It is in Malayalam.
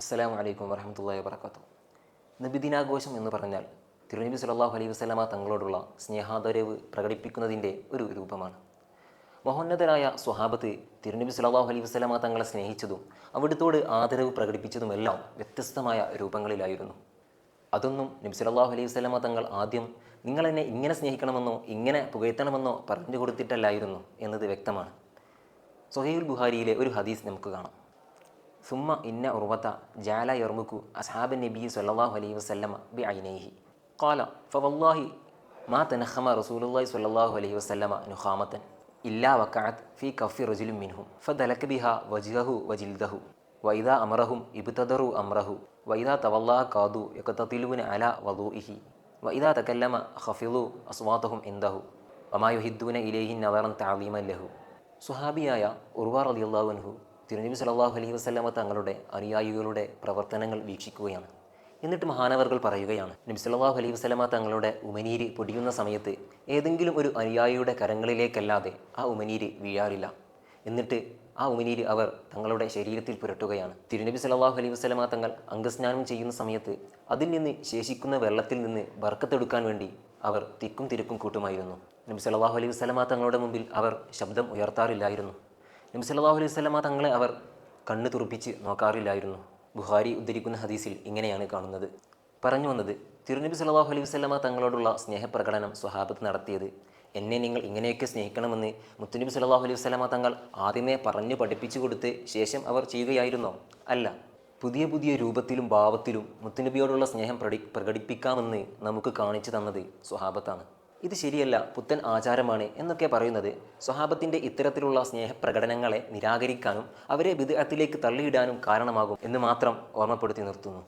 അസ്സലാമു വലൈക്കും വരഹമുല്ലാ വാബർക്കാത്തു നബിദിനാഘോഷം എന്ന് പറഞ്ഞാൽ തിരുനബി സല്ലല്ലാഹു അലൈഹി വസല്ലമ തങ്ങളോടുള്ള സ്നേഹാദരവ് പ്രകടിപ്പിക്കുന്നതിന്റെ ഒരു രൂപമാണ്. മഹോന്നതരായ സ്വഹാബത്ത് തിരുനബി സല്ലല്ലാഹു അലൈഹി വസല്ലമ തങ്ങളെ സ്നേഹിച്ചതും അവിടുത്തോട് ആദരവ് പ്രകടിപ്പിച്ചതുമെല്ലാം വ്യത്യസ്തമായ രൂപങ്ങളിലായിരുന്നു. അതൊന്നും നബി സല്ലല്ലാഹു അലൈഹി വസല്ലമ തങ്ങൾ ആദ്യം നിങ്ങൾ എന്നെ ഇങ്ങനെ സ്നേഹിക്കണമെന്നോ ഇങ്ങനെ പുകഴ്ത്തണമെന്നോ പറഞ്ഞു കൊടുത്തിട്ടല്ലായിരുന്നു എന്നത് വ്യക്തമാണ്. സൊഹൈൽ ബുഹാരിയിലെ ഒരു ഹദീസ് നമുക്ക് കാണാം. സുമ്മ ഇന്ന ഉർവത്ത ജാല യർമുക്കു അസ്ഹാബ് നബി സല്ലല്ലാഹു അലൈഹി വസല്ലമ ബി ഐനൈഹി ഖാല ഫവല്ലാഹി മാ തനഖമ റസൂലുള്ളാഹി സ്വല്ലല്ലാഹു അലൈഹി വസല്ലമ നുഖാമത്തൻ ഇല്ലാ വക്കഅത് ഫീ കഫി റജുലിൻ മിൻഹും ഫദലക ബിഹ വജ്ഹഹു വജിൽദഹു വൈദാ അമറഹും ഇബ്തദറു അംറഹു വൈദാ തവല്ലാഹ കാദു യഖതതിലൂന അല വദൂഇഹി വൈദാ തകല്ലമ ഖഫിളു അസ്വാതഹും ഇൻദഹു വമാ യുഹിദ്ദൂന ഇലൈഹി നദറൻ തഅലീമൻ ലഹു സുഹാബിയായ ഉർവ റളിയല്ലാഹു അൻഹു തിരുനബി സലാഹു അലൈഹി വസ്ലാമ തങ്ങളുടെ അനുയായികളുടെ പ്രവർത്തനങ്ങൾ വീക്ഷിക്കുകയാണ്. എന്നിട്ട് മഹാനവർകൾ പറയുകയാണ് നബി സല്ലല്ലാഹു അലൈഹി വസല്ലമ തങ്ങളുടെ ഉമനീര് പൊടിയുന്ന സമയത്ത് ഏതെങ്കിലും ഒരു അനുയായിയുടെ കരങ്ങളിലേക്കല്ലാതെ ആ ഉമനീര് വീഴാറില്ല. എന്നിട്ട് ആ ഉമനീര് അവർ തങ്ങളുടെ ശരീരത്തിൽ പുരട്ടുകയാണ്. തിരുനബി സല്ലല്ലാഹു അലൈഹി വസല്ലമ തങ്ങൾ അംഗസ്നാനം ചെയ്യുന്ന സമയത്ത് അതിൽ നിന്ന് ശേഷിക്കുന്ന വെള്ളത്തിൽ നിന്ന് ബർക്കത്തെടുക്കാൻ വേണ്ടി അവർ തിക്കും തിരക്കും കൂട്ടുമായിരുന്നു. നബി സല്ലല്ലാഹു അലൈഹി വസല്ലമ തങ്ങളുടെ മുമ്പിൽ അവർ ശബ്ദം ഉയർത്താറില്ലായിരുന്നു. നബി സല്ലല്ലാഹു അലൈഹി വസല്ലമ തങ്ങളെ അവർ കണ്ണ് തുറപ്പിച്ച് നോക്കാറില്ലായിരുന്നു. ബുഹാരി ഉദ്ധരിക്കുന്ന ഹദീസിൽ ഇങ്ങനെയാണ് കാണുന്നത്. പറഞ്ഞു വന്നത് തിരുനബി സല്ലല്ലാഹു അലൈഹി വസല്ലമ തങ്ങളോടുള്ള സ്നേഹപ്രകടനം സ്വഹാബത്ത് നടത്തിയത്. എന്നെ നിങ്ങൾ ഇങ്ങനെയൊക്കെ സ്നേഹിക്കണമെന്ന് മുത്തുനബി സല്ലല്ലാഹു അലൈഹി വസല്ലമ തങ്ങൾ ആദ്യമേ പറഞ്ഞു പഠിപ്പിച്ചു കൊടുത്ത് ശേഷം അവർ ചെയ്യുകയായിരുന്നോ? അല്ല. പുതിയ പുതിയ രൂപത്തിലും ഭാവത്തിലും മുത്തുനബിയോടുള്ള സ്നേഹം പ്രകടിപ്പിക്കാമെന്ന് നമുക്ക് കാണിച്ചു തന്നത് സ്വഹാബത്താണ്. ഇത് ശരിയല്ല പുത്തൻ ആചാരമാണ് എന്നൊക്കെ പറയുന്നത്. സ്വഹാബത്തിന്റെ ഇത്തരത്തിലുള്ള സ്നേഹപ്രകടനങ്ങളെ നിരാകരിക്കാനും അവരെ വിദഗ്ധത്തിലേക്ക് തള്ളിയിടാനും കാരണമാകും എന്ന് മാത്രം ഓർമ്മപ്പെടുത്തി നിർത്തുന്നു.